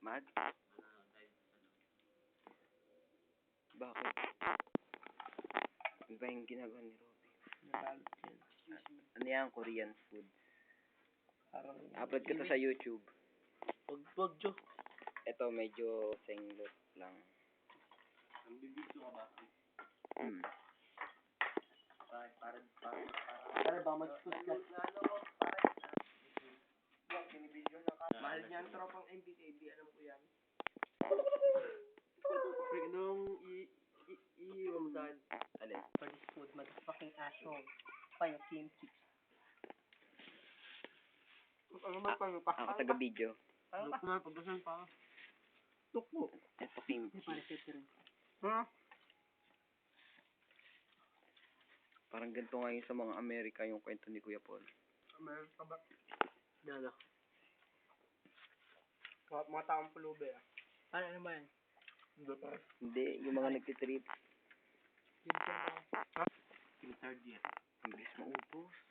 Mad? Bakit? Ano ba yung ginagawa ni Robby? Yan. Ano yan? Korean food. Parang... Upload ko to sa YouTube. Wag, wag, Jo. Ito, medyo senglot lang. Nambibidyo ka ba? Hmm. Para, para, para, para. Para ba mag-push ka? Ano ko, para. Yung niyan, tropang MBKB. Alam ko yan. Freak, nung i... i... i-iwan mo sa akin. Alin? For this food, motherfucking asshole. Find a kimchi. Ano ba pa? Ako taga-video. Ano ba? Pagdasan pa. Tukbo. Ito kimchi. rin. Ha? Parang ganito ngayon sa mga Amerika yung kwento ni Kuya Paul. Pa ba? Dala. Mga, taong pulubi ah. Ano, ano ba yan? Hindi pa. Hindi, yung mga nagtitrip. Yung third year. Ang bilis maubos.